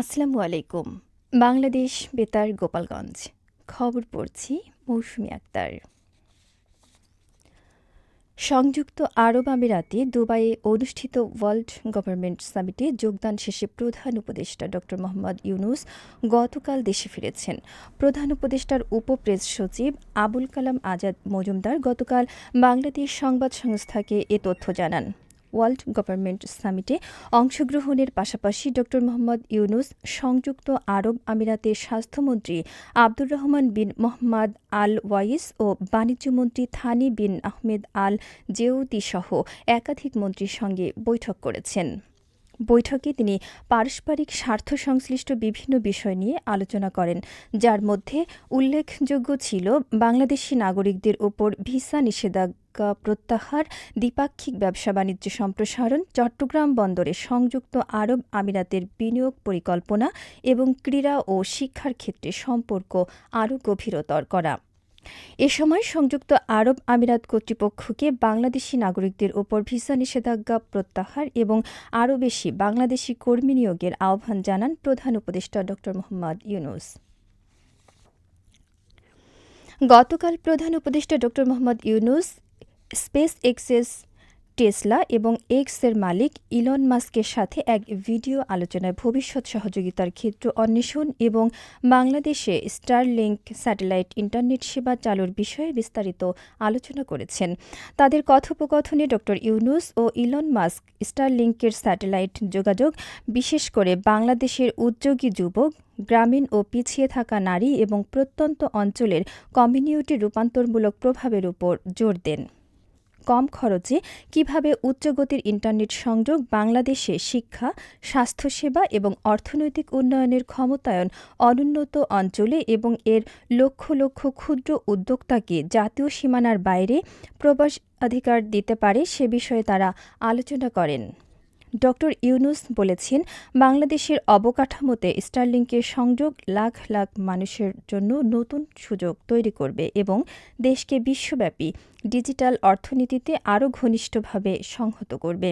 আসসালামু আলাইকুম। বাংলাদেশ বেতার গোপালগঞ্জ। খবর পড়ছি মৌসুমি আক্তার। সংযুক্ত আরব আমিরাতে দুবাইয়ে অনুষ্ঠিত ওয়ার্ল্ড গভর্নমেন্ট সামিটে যোগদান শেষে প্রধান উপদেষ্টা ড. মোহাম্মদ ইউনুস গতকাল দেশে ফিরেছেন। প্রধান উপদেষ্টার উপপ্রেস সচিব আবুল কালাম আজাদ মজুমদার গতকাল বাংলাদেশ সংবাদ সংস্থাকে এ তথ্য জানান। ওয়ার্ল্ড গভর্নমেন্ট সামিটে অংশগ্রহণের পাশাপাশি ড. মোহাম্মদ ইউনুস, সংযুক্ত আরব আমিরাতের স্বাস্থ্যমন্ত্রী Abdur Rahman bin Mohammed Al Owais ও বাণিজ্যমন্ত্রী থানি বিন আহমেদ আল জেউতি সহ একাধিক মন্ত্রীর সঙ্গে বৈঠক করেছেন। বৈঠকে তিনি পারস্পরিক স্বার্থ সংশ্লিষ্ট বিভিন্ন বিষয় নিয়ে আলোচনা করেন, যার মধ্যে উল্লেখযোগ্য ছিল বাংলাদেশি নাগরিকদের ওপর ভিসা নিষেধাজ্ঞা প্রত্যাহার, দ্বিপাক্ষিক ব্যবসা বাণিজ্য সম্প্রসারণ, চট্টগ্রাম বন্দরে সংযুক্ত আরব আমিরাতের বিনিয়োগ পরিকল্পনা এবং ক্রীড়া ও শিক্ষার ক্ষেত্রে সম্পর্ক আরও গভীরতর করা। এ সময় সংযুক্ত আরব আমিরাত কর্তৃপক্ষকে বাংলাদেশি নাগরিকদের ওপর ভিসা নিষেধাজ্ঞা প্রত্যাহার এবং আরও বেশি বাংলাদেশি কর্মী নিয়োগের আহ্বান জানান প্রধান উপদেষ্টা ড মোহাম্মদ ইউনুস। গতকাল প্রধান উপদেষ্টা ড Mohammad Yunus SpaceX Tesla এবং এক্সের মালিক ইলন মাস্কের সাথে এক ভিডিও আলোচনায় ভবিষ্যৎ সহযোগিতার ক্ষেত্র অন্বেষণ এবং বাংলাদেশে স্টারলিংক স্যাটেলাইট ইন্টারনেট সেবা চালুর বিষয়ে বিস্তারিত আলোচনা করেছেন। তাদের কথোপকথনে ড. ইউনুস ও ইলন মাস্ক স্টারলিংকের স্যাটেলাইট যোগাযোগ, বিশেষ করে বাংলাদেশের উদ্যোগী যুবক, গ্রামীণ ও পিছিয়ে থাকা নারী এবং প্রত্যন্ত অঞ্চলের কমিউনিটি রূপান্তরমূলক প্রভাবের উপর জোর দেন। কম খরচে কীভাবে উচ্চগতির ইন্টারনেট সংযোগ, বাংলাদেশে শিক্ষা, স্বাস্থ্যসেবা এবং অর্থনৈতিক উন্নয়নের ক্ষমতায়ন অনুন্নত অঞ্চলে এবং এর লক্ষ লক্ষ ক্ষুদ্র উদ্যোক্তাকে জাতীয় সীমানার বাইরে প্রবেশাধিকার দিতে পারে সে বিষয়ে তারা আলোচনা করেন। ড ইউনুস বলেছেন, বাংলাদেশের অবকাঠামোতে স্টারলিংকের সংযোগ লাখ লাখ মানুষের জন্য নতুন সুযোগ তৈরি করবে এবং দেশকে বিশ্বব্যাপী ডিজিটাল অর্থনীতিতে আরও ঘনিষ্ঠভাবে সংহত করবে।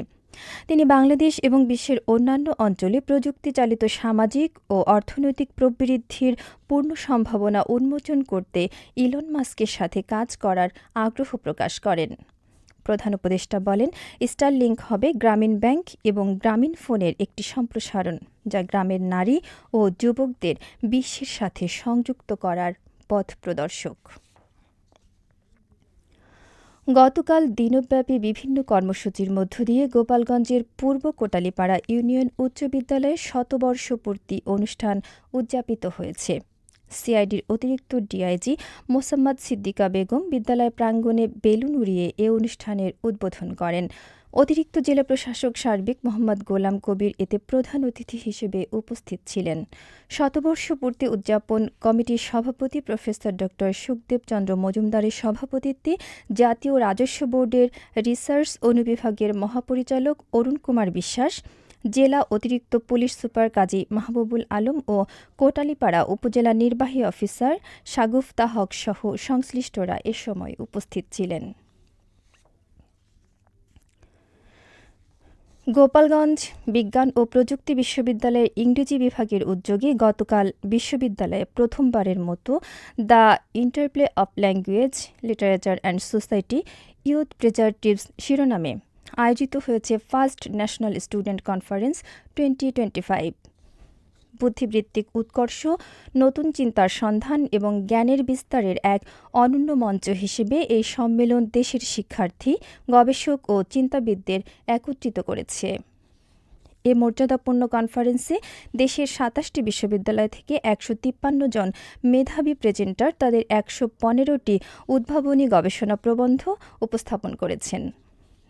তিনি বাংলাদেশ এবং বিশ্বের অন্যান্য অঞ্চলে প্রযুক্তি চালিত সামাজিক ও অর্থনৈতিক প্রবৃদ্ধির পূর্ণ সম্ভাবনা উন্মোচন করতে ইলন মাস্কের সাথে কাজ করার আগ্রহ প্রকাশ করেন। প্রধান উপদেষ্টা বলেন স্টার স্টারলিংক হবে গ্রামীণ ব্যাংক এবং গ্রামীণ ফোনের একটি সম্প্রসারণ, যা গ্রামের নারী ও যুবকদের বিশ্বের সাথে সংযুক্ত করার পথ প্রদর্শক। গতকাল দিনব্যাপী বিভিন্ন কর্মসূচির মধ্য দিয়ে গোপালগঞ্জের পূর্ব কোটালীপাড়া ইউনিয়ন উচ্চ বিদ্যালয়ের শতবর্ষ পূর্তি অনুষ্ঠান উদযাপিত হয়েছে। সিআইডির অতিরিক্ত ডিআইজি মোসাম্মদ সিদ্দিকা বেগম বিদ্যালয় প্রাঙ্গণে বেলুন উড়িয়ে এ অনুষ্ঠানের উদ্বোধন করেন। অতিরিক্ত জেলা প্রশাসক সার্বিক মোহাম্মদ গোলাম কবির এতে প্রধান অতিথি হিসেবে উপস্থিত ছিলেন। শতবর্ষ পূর্তি উদযাপন কমিটির সভাপতি প্রফেসর ড. সুখদেব চন্দ্র মজুমদারের সভাপতিত্বে জাতীয় রাজস্ব বোর্ডের রিসার্চ অনুবিভাগের মহাপরিচালক অরুণ কুমার বিশ্বাস জেলা অতিরিক্ত পুলিশ সুপার কাজী মাহবুবুল আলম ও কোটালীপাড়া উপজেলা নির্বাহী অফিসার সাগুফতা হক সহ সংশ্লিষ্টরা এ সময় উপস্থিত ছিলেন। গোপালগঞ্জ বিজ্ঞান ও প্রযুক্তি বিশ্ববিদ্যালয়ের ইংরেজি বিভাগের উদ্যোগে গতকাল বিশ্ববিদ্যালয়ে প্রথমবারের মতো the interplay of language, literature and society, youth perspectives শিরোনামে আয়োজিত হয়েছে first national student conference twenty twenty five. বুদ্ধিবৃত্তিক উৎকর্ষ, নতুন চিন্তার সন্ধান এবং জ্ঞানের বিস্তারের এক অনন্য মঞ্চ হিসেবে এই সম্মেলন দেশের শিক্ষার্থী, গবেষক ও চিন্তাবিদদের একত্রিত করেছে। এ মর্যাদাপূর্ণ কনফারেন্সে দেশের সাতাশটি বিশ্ববিদ্যালয় থেকে একশো তিপ্পান্ন জন মেধাবী প্রেজেন্টার তাদের একশো পনেরোটি উদ্ভাবনী গবেষণা প্রবন্ধ উপস্থাপন করেছেন।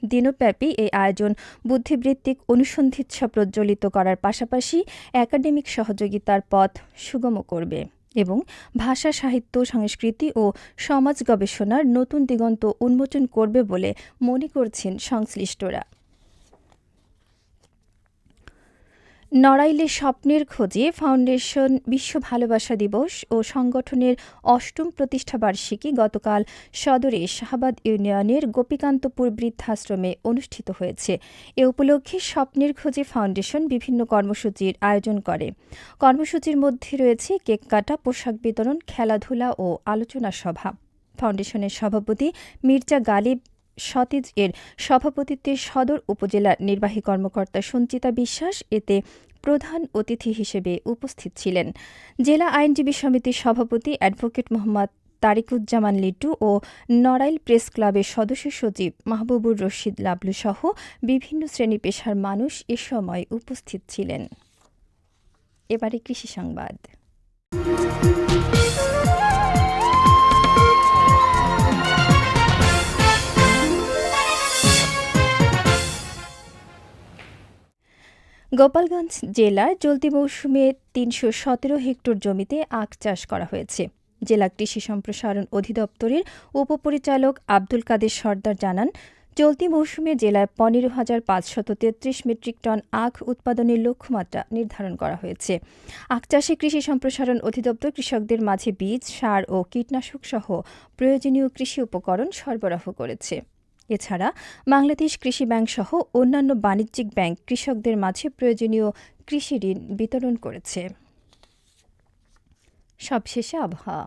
দিনব্যাপী এই আয়োজন বুদ্ধিবৃত্তিক অনুসন্ধিৎসা প্রজ্বলিত করার পাশাপাশি একাডেমিক সহযোগিতার পথ সুগম করবে এবং ভাষা, সাহিত্য, সংস্কৃতি ও সমাজ গবেষণার নতুন দিগন্ত উন্মোচন করবে বলে মনে করছেন সংশ্লিষ্টরা। নড়াইলে স্বপ্নের খোঁজে ফাউন্ডেশন বিশ্ব ভালোবাসা দিবস ও সংগঠনের অষ্টম প্রতিষ্ঠাবার্ষিকী গতকাল সদরে শাহাবাদ ইউনিয়নের গোপীকান্তপুর বৃদ্ধাশ্রমে অনুষ্ঠিত হয়েছে। এ উপলক্ষে স্বপ্নের খোঁজে ফাউন্ডেশন বিভিন্ন কর্মসূচির আয়োজন করে। কর্মসূচির মধ্যে রয়েছে কেক কাটা, পোশাক বিতরণ, খেলাধুলা ও আলোচনা সভা। ফাউন্ডেশনের সভাপতি মির্জা গালিব সতেজ এর সভাপতিত্বে সদর উপজেলার নির্বাহী কর্মকর্তা সঞ্চিতা বিশ্বাস এতে প্রধান অতিথি হিসেবে উপস্থিত ছিলেন। জেলা আইনজীবী সমিতির সভাপতি অ্যাডভোকেট মোহাম্মদ তারিকুজ্জামান লিটু ও নড়াইল প্রেস ক্লাবের সদস্য সচিব মাহবুবুর রশিদ লাবলু সহ বিভিন্ন শ্রেণি পেশার মানুষ এ সময় উপস্থিত ছিলেন। এবারে কৃষি সংবাদ। গোপালগঞ্জ জেলার চলতি মৌসুমে তিনশো সতেরো হেক্টর জমিতে আখ চাষ করা হয়েছে। জেলা কৃষি সম্প্রসারণ অধিদপ্তরের উপপরিচালক আব্দুল কাদের সর্দার জানান, চলতি মৌসুমে জেলায় পনেরো হাজার পাঁচশত তেত্রিশ মেট্রিক টন আখ উৎপাদনের লক্ষ্যমাত্রা নির্ধারণ করা হয়েছে। আখ চাষে কৃষি সম্প্রসারণ অধিদপ্তর কৃষকদের মাঝে বীজ, সার ও কীটনাশক সহ প্রয়োজনীয় কৃষি উপকরণ সরবরাহ করেছে। এছাড়া বাংলাদেশ কৃষি ব্যাংক সহ অন্যান্য বাণিজ্যিক ব্যাংক কৃষকদের মাঝে প্রয়োজনীয় কৃষি ঋণ বিতরণ করেছে। সবশেষে আবহাওয়া।